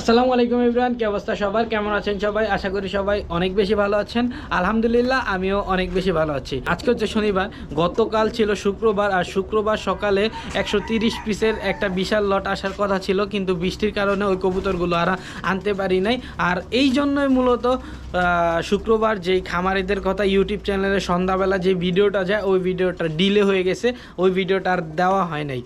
আসসালামু আলাইকুম ইব্রাহিম কি অবস্থা সবার? কেমন আছেন সবাই? আশা করি সবাই অনেক বেশি ভালো আছেন। আলহামদুলিল্লাহ, আমিও অনেক বেশি ভালো আছি। আজকে হচ্ছে শনিবার, গতকাল ছিল শুক্রবার, আর শুক্রবার সকালে একশো তিরিশ পিসের একটা বিশাল লট আসার কথা ছিল, কিন্তু বৃষ্টির কারণে ওই কবুতরগুলো আর আনতে পারি নাই। আর এই জন্যই মূলত শুক্রবার যেই খামারিদের কথা ইউটিউব চ্যানেলে সন্ধ্যাবেলা যে ভিডিওটা যায়, ওই ভিডিওটা ডিলে হয়ে গেছে, ওই ভিডিওটা আর দেওয়া হয় নাই।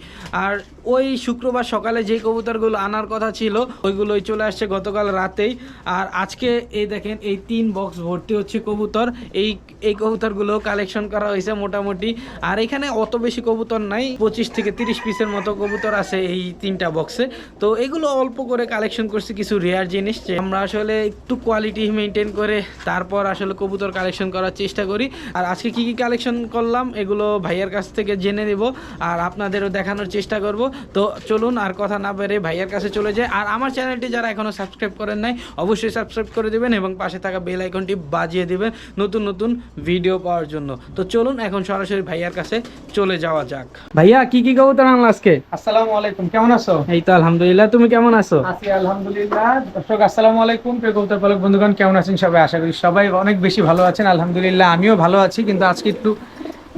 আর ওই শুক্রবার সকালে যে কবুতরগুলো আনার কথা ছিল, ওইগুলোই চলে আসছে গতকাল রাতেই। আর আজকে এই দেখেন, এই তিন বক্স ভর্তি হচ্ছে কবুতর। এই এই কবুতরগুলো কালেকশন করা হয়েছে মোটামুটি। আর এখানে অত বেশি কবুতর নাই, পঁচিশ থেকে তিরিশ পিসের মতো কবুতর আছে এই তিনটা বক্সে তো এগুলো অল্প করে কালেকশন করছি কিছু রেয়ার জিনিস আমরা আসলে একটু কোয়ালিটি মেনটেন করে তারপর আসলে কবুতর কালেকশন করার চেষ্টা করি। আর আজকে কি কি কালেকশন করলাম, এগুলো ভাইয়ার কাছ থেকে জেনে নেব। আর আপনাদেরও দেখানোর চেষ্টা করব। তো চলুন আর কথা না বেড়ে ভাইয়ার কাছে চলে যায় আর আমার চ্যানেলটি যারা এখনও সাবস্ক্রাইব করেন নাই অবশ্যই সাবস্ক্রাইব করে দেবেন এবং পাশে থাকা বেল আইকনটি বাজিয়ে দিবেন নতুন নতুন ভিডিও পাওয়ার জন্য। তো চলুন এখন সরাসরি ভাইয়ার কাছে চলে যাওয়া যাক। ভাইয়া কি কি কবুতর আনলো আজকে? আসসালামু আলাইকুম কেমন আছো? এই তো আলহামদুলিল্লাহ তুমি কেমন আছো? আছি আলহামদুলিল্লাহ। দর্শক আসসালামু আলাইকুম প্রিয় কবুতর পালক বন্ধুগণ কেমন আছেন সবাই? আশা করি সবাই অনেক বেশি ভালো আছেন। আলহামদুলিল্লাহ আমিও ভালো আছি কিন্তু আজকে একটু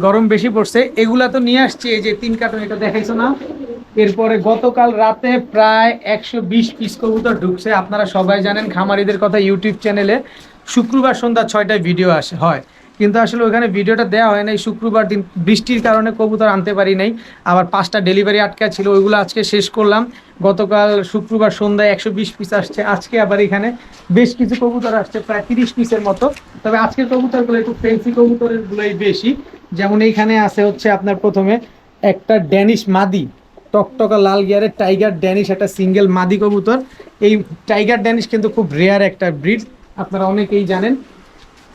গরম বেশি পড়ছে। এগুলা তো নিয়ে আসছি এই যে তিন কার্টন এটা দেখাইছো না? এরপরে গতকাল রাতে প্রায় একশো বিশ পিস কবুতর ঢুকছে। আপনারা সবাই জানেন খামারিদের কথা ইউটিউব চ্যানেলে শুক্রবার সন্ধ্যা ছয়টায় ভিডিও আসে, হয়। কিন্তু আসলে ওখানে ভিডিওটা দেওয়া হয় নাই। শুক্রবার দিন বৃষ্টির কারণে কবুতর আনতে পারি নাই। আবার পাঁচটা ডেলিভারি আটকা ছিল, ওইগুলো আজকে শেষ করলাম। গতকাল শুক্রবার সন্ধ্যায় একশো বিশ পিস আসছে। আজকে আবার এখানে বেশ কিছু কবুতর আসছে, প্রায় তিরিশ পিসের মতো। তবে আজকের কবুতরগুলো একটু ফেন্সি কবুতরের গুলোই বেশি। যেমন এইখানে আছে হচ্ছে আপনার প্রথমে একটা ড্যানিশ মাদি। টকটকা লাল গিয়ারের টাইগার ড্যানিশ, একটা সিঙ্গেল মাদি কবুতর। এই টাইগার ড্যানিশ কিন্তু খুব রেয়ার একটা ব্রিড আপনারা অনেকেই জানেন।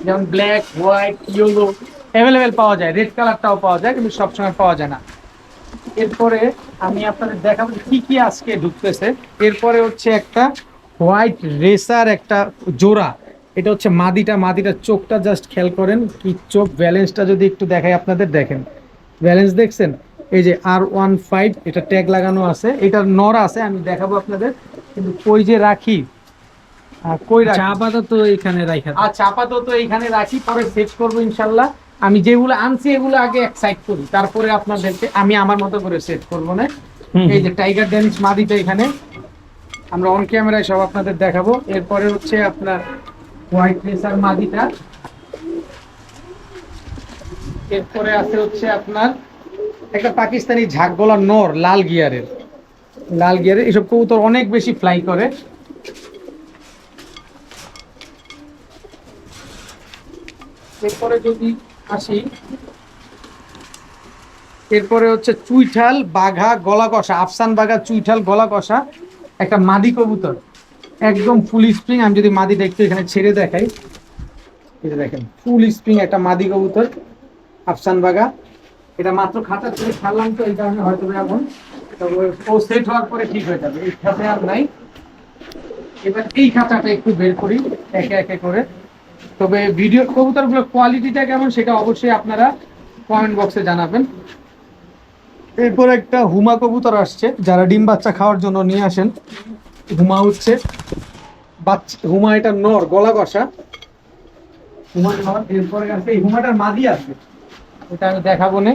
যেমন ব্ল্যাক হোয়াইট ইয়েলো অ্যাভেলেবেল পাওয়া যায় রেড কালারটাও পাওয়া যায়, কিন্তু সবসময় পাওয়া যায় না। এরপরে আমি আপনাদের দেখাবো কি কি আজকে ঢুকতেছে। এরপরে হচ্ছে একটা হোয়াইট রেসার একটা জোড়া। এটা হচ্ছে মাদিটা, মাদিটার চোখটা জাস্ট খেয়াল করেন, কি চোখ ব্যালেন্সটা যদি একটু দেখাই আপনাদের, দেখেন। ব্যালেন্স দেখছেন? এই যে আর ওয়ান ফাইভ এটা ট্যাগ লাগানো আছে। এটা নড়া আছে আমি দেখাবো আপনাদের। কিন্তু কই যে রাখি? কই রাখি? আচ্ছা আপাতত এইখানে রাখি পরে সেট করব ইনশাল্লাহ। আমি যেগুলো আনছি এগুলো আগে এক সাইড করি। তারপরে আপনাদেরকে আমি আমার মতো করে সেট করব না। এই যে টাইগার ড্যানিশ মাদিটা এখানে। আমরা অন ক্যামেরায় সব আপনাদের দেখাবো। এরপরে হচ্ছে আপনার হোয়াইট রেসার মাদিটা। এরপরে আছে হচ্ছে আপনার একটা পাকিস্তানি ঝাঁকগলা নর লাল গিয়ারের। লাল গিয়ারের এসব কবুতর অনেক বেশি ফ্লাই করে। এরপরে যদি আসি, এরপরে হচ্ছে চুইঠাল, বাঘা গলা কষা আফসান বাঘা, চুইঠাল গলা কষা একটা মাদি কবুতর। একদম ফুল স্প্রিং আমি যদি মাদিটা একটু এখানে ছেড়ে দেখাই। যে দেখেন ফুল স্প্রিং একটা মাদি কবুতর, আফসান বাঘা। এটা মাত্র খাতা থেকে ছাড়লাম তো এই কারণে হয়তো এখন ও সেট হওয়ার পরে ঠিক হয়ে যাবে। এই খাতে আর নাই। এবার এই খাতাটা একটু বের করি একে একে করে। তবে ভিডিও কবুতরগুলোর কোয়ালিটিটা কেমন সেটা অবশ্যই আপনারা কমেন্ট বক্সে জানাবেন। এরপর একটা হুমা কবুতর আসছে যারা ডিম বাচ্চা খাওয়ার জন্য নিয়ে আসেন। হুমা হচ্ছে বাচ্চা হুমা এটা নর গলা কষা। হুমা নর এরপরে আছে এই হুমাটার মাদি আছে। ওটা আমি দেখাবো না।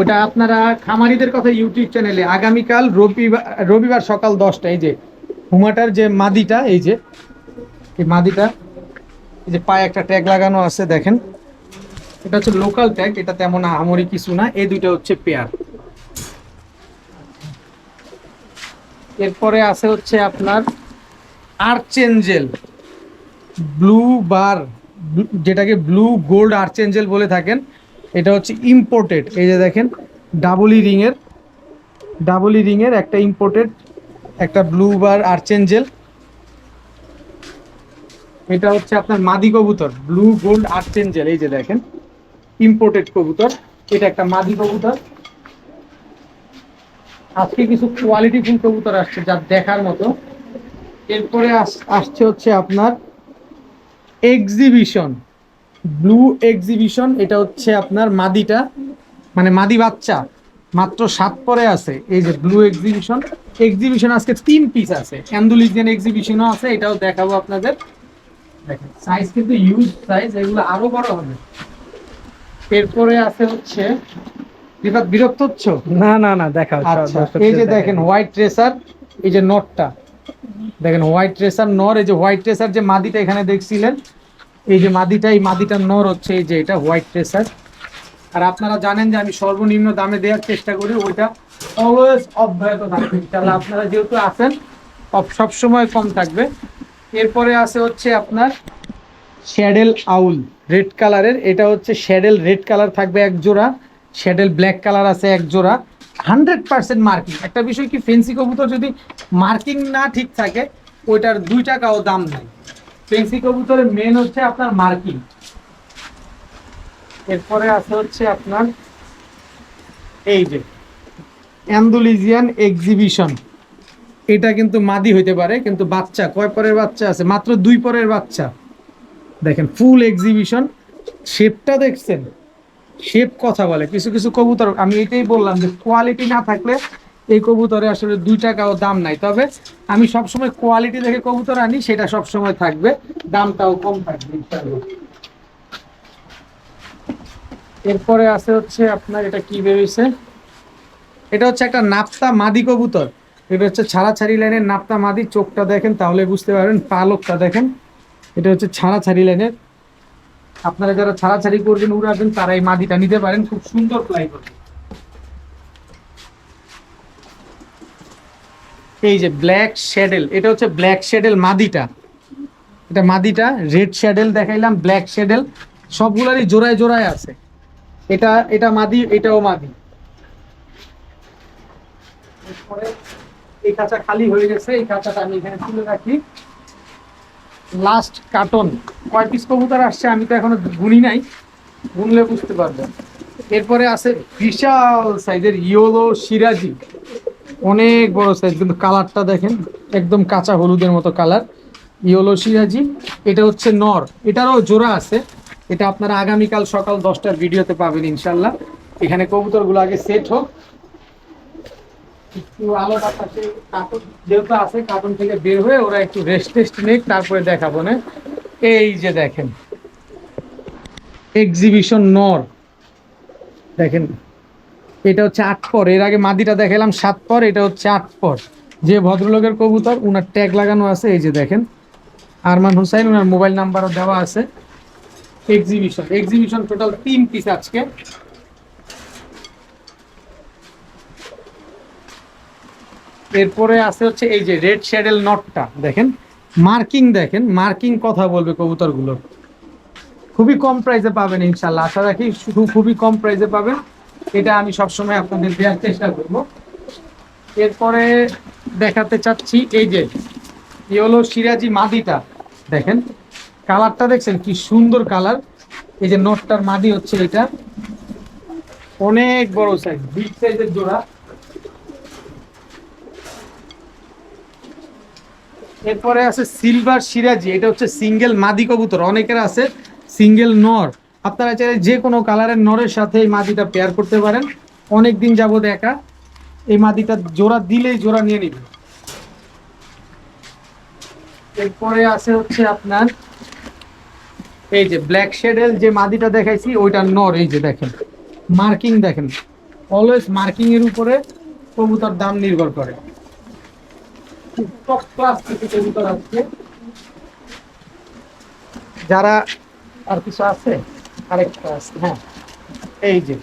ওটা আপনারা খামারিদের কথা ইউটিউব চ্যানেলে আগামীকাল রবিবার রবিবার সকাল দশটা এই যে হুমাটার যে মাদিটা, এই যে, এই মাদিটা, এই যে পায়ে একটা ট্যাগ লাগানো আছে, দেখেন। এটা হচ্ছে লোকাল ট্যাগ এটা তেমন আহামরি কিছু না, এই দুইটা হচ্ছে পেয়ার এরপরে আছে হচ্ছে আপনার আর্চেঞ্জেল ব্লু বার যেটাকে ব্লু গোল্ড আর্চেঞ্জেল বলে থাকেন এটা হচ্ছে ইম্পোর্টেড এই যে দেখেন, ডাবলি রিংয়ের ডাবলি রিংয়ের একটা ইম্পোর্টেড একটা ব্লু বার আর্চেঞ্জেল এটা হচ্ছে আপনার মাদি কবুতর ব্লু গোল্ড আর্চেঞ্জেল এই যে দেখেন ইম্পোর্টেড কবুতর। এটা একটা মাদি কবুতর। আজকে কিছু কোয়ালিটি ফুল কবুতর আসছে যা দেখার মতো। এরপরে আস- আসছে হচ্ছে আপনার এক্সিবিশন ব্লু এক্সিবিশন এটা হচ্ছে আপনার মাদিটা মানে মাদি বাচ্চা মাত্র সাত পরে আছে এই যে ব্লু এক্সিবিশন এক্সিবিশন আজকে তিন পিস আছে অ্যান্ডুলিজিয়ান এক্সিবিশনও আছে এটাও দেখাবো আপনাদের। দেখেন সাইজ কিন্তু ইউজ সাইজ এগুলো আরও বড় হবে। এরপরে আছে হচ্ছে বিরাট বিরক্ত হচ্ছ? না না না দেখা আচ্ছা এই যে দেখেন হোয়াইট ট্রেসার এই যে নটটা দেখেন হোয়াইট ট্রেসার নর এই যে হোয়াইট ট্রেসার যে মাদিটা এখানে দেখছিলেন এই যে মাদিটা, এই মাদিটার নর হচ্ছে এই যে এটা হোয়াইট ট্রেসার আর আপনারা জানেন যে আমি সর্বনিম্ন দামে দেওয়ার চেষ্টা করি ওইটা অলওয়েজ অব্যাহত থাকবে। তাহলে আপনারা যেহেতু আছেন সব সময় কম থাকবে। এরপরে আছে হচ্ছে আপনার শ্যাডেল আউল, রেড কালারের। এটা হচ্ছে শ্যাডেল, রেড কালার থাকবে এক জোড়া। শ্যাডেল ব্ল্যাক কালার আছে এক জোড়া। Hundred percent marking. একটা বিষয় কি, ফেন্সি কবুতর যদি মার্কিং না ঠিক থাকে, ওইটার দুই টাকাও দাম নাই। ফেন্সি কবুতরের মেন হচ্ছে আপনার মার্কিং। এরপরে আছে হচ্ছে আপনার এই যে, অ্যান্ডুলিজিয়ান এক্সিবিশন। এটা কিন্তু মাদি হইতে পারে, কিন্তু বাচ্চা, কয় পরের বাচ্চা আছে? মাত্র দুই পরের বাচ্চা। দেখেন ফুল এক্সিবিশন শেপটা দেখছেন? শেপ কথা বলে। কিছু কিছু কবুতর, আমি এটাই বললাম যে কোয়ালিটি না থাকলে এই কবুতরে আসলে দুই টাকাও দাম নাই। তবে আমি সবসময় কোয়ালিটি দেখে কবুতর আনি, সেটা সবসময় থাকবে। দামটাও কম থাকবে এরপরে আছে হচ্ছে আপনার এটা কি বেরিয়েছে? এটা হচ্ছে একটা নাপ্তা মাদি কবুতর। এটা হচ্ছে ছাড়াছাড়ি লাইনের নাপ্তা মাদি। চোখটা দেখেন তাহলে বুঝতে পারবেন, পালকটা দেখেন। এটা হচ্ছে ছাড়াছাড়ি লাইনের। আপনারা যারা ছাড়াছাড়ি করবেন, উড়াবেন, তারা এই মাদিটা নিতে পারেন। খুব সুন্দর ফ্লাই করবে। এই যে ব্ল্যাক শ্যাডেল এটা হচ্ছে ব্ল্যাক শ্যাডেল মাদিটা। এটা মাদিটা রেড শ্যাডেল দেখাইলাম ব্ল্যাক শ্যাডেল সবগুলারই জোড়ায় জোড়ায় আছে। এটা এটা মাদি, এটাও মাদি। এই কাঁচা খালি হয়ে গেছে, এই কাঁচাটা আমি এখানে তুলে রাখি। লাস্ট কার্টন কয় পিস কবুতর আসছে আমি তো এখনও গুনি নাই, গুনলে বুঝতে পারবেন। এরপরে আছে বিশাল সাইজের ইয়োলো সিরাজি। অনেক বড় সাইজ কিন্তু কালারটা দেখেন, একদম কাঁচা হলুদের মতো কালার ইয়োলো সিরাজি, এটা হচ্ছে নর। এটারও জোড়া আছে। এটা আপনারা আগামীকাল সকাল দশটার ভিডিওতে পাবেন ইনশাল্লাহ এখানে কবুতরগুলো আগে সেট হোক। একটু আলো যেহেতু আছে কার্টুন থেকে বের হয়ে ওরা একটু রেস্ট টেস্ট নেক, তারপরে দেখাবো না। এই যে দেখেন এক্সিবিশন নর। দেখেন এটা হচ্ছে আট পর। এর আগে মাদিটা দেখালাম সাত পর, এটা হচ্ছে আট পর। যে ভদ্রলোকের কবুতর, উনার ট্যাগ লাগানো আছে, এই যে দেখেন। আরমান হুসাইন ওনার মোবাইল নাম্বারও দেওয়া আছে। এক্সিবিশন এক্সিবিশন টোটাল তিন পিস আজকে। এরপরে আছে হচ্ছে এই যে রেড শ্যাডেল নটটা দেখেন। মার্কিং দেখেন মার্কিং কথা বলবে কবুতরগুলো খুবই কম প্রাইসে পাবেন ইনশাল্লাহ। আশা রাখি শুধু খুবই কম প্রাইসে পাবেন। এটা আমি সবসময় আপনাদের দেওয়ার চেষ্টা করব। এরপরে দেখাতে চাচ্ছি এই যে ইয়েলো সিরাজি মাদিটা। দেখেন, কালারটা দেখছেন কি সুন্দর কালার। এই যে নটটার মাদি হচ্ছে এটা। অনেক বড় সাইজ বিগ সাইজের জোড়া। এরপরে আছে সিলভার সিরাজি, এটা হচ্ছে সিঙ্গেল মাদি কবুতর। অনেকের আছে সিঙ্গেল নর। আপনারা চাইলে যে কোনো কালারের নরের সাথে এই মাদিটা পেয়ার করতে পারেন। অনেক দিন যাবত একা। এই মাদিটা জোড়া দিলেই জোড়া নিয়ে নিবে এরপরে আছে হচ্ছে আপনার এই যে ব্ল্যাক শেডের যে মাদিটা দেখাইছি, ওইটা নর, এই যে দেখেন। মার্কিং দেখেন। অলওয়েজ মার্কিং এর উপরে কবুতর দাম নির্ভর করে। যারা আর কিছু আছে? আরেকটা আছে হ্যাঁ। এই যে,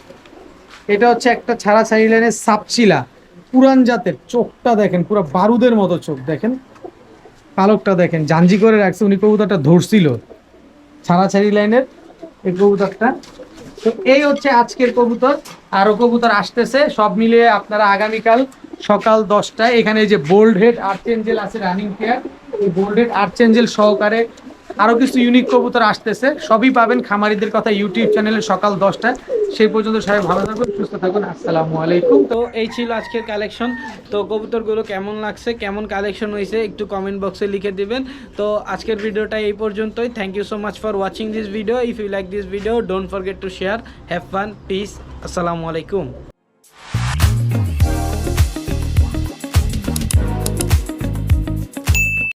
এটা হচ্ছে একটা ছাড়া ছাড়ি লাইনের সাপচিলা পুরান জাতের চোখটা দেখেন, পুরো বারুদের মতো চোখ দেখেন। পালকটা দেখেন জাঞ্জি করে রাখছে, উনি কবুতরটা ধরছিল। ছাড়াছাড়ি লাইনের এই কবুতরটা। তো এই হচ্ছে আজকের কবুতর, আরও কবুতর আসতেছে, সব মিলিয়ে আপনারা আগামীকাল সকাল দশটায়, এখানে এই যে বোল্ড হেড আর্চেঞ্জেল আছে রানিং পেয়ার এই বোল্ড হেড আর্চেঞ্জেল সহকারে আরও কিছু ইউনিক কবুতর আসতেছে, সবই পাবেন খামারিদের কথা ইউটিউব চ্যানেলে সকাল দশটায়। সেই পর্যন্ত সবাই ভালো থাকুন, সুস্থ থাকুন, আসসালামু আলাইকুম। তো এই ছিল আজকের কালেকশন তো কবুতরগুলো কেমন লাগছে, কেমন কালেকশন হয়েছে, একটু কমেন্ট বক্সে লিখে দিবেন। তো আজকের ভিডিওটা এই পর্যন্তই। Thank you so much for watching this video if you like this video don't forget to share have fun peace আসসালামু আলাইকুম।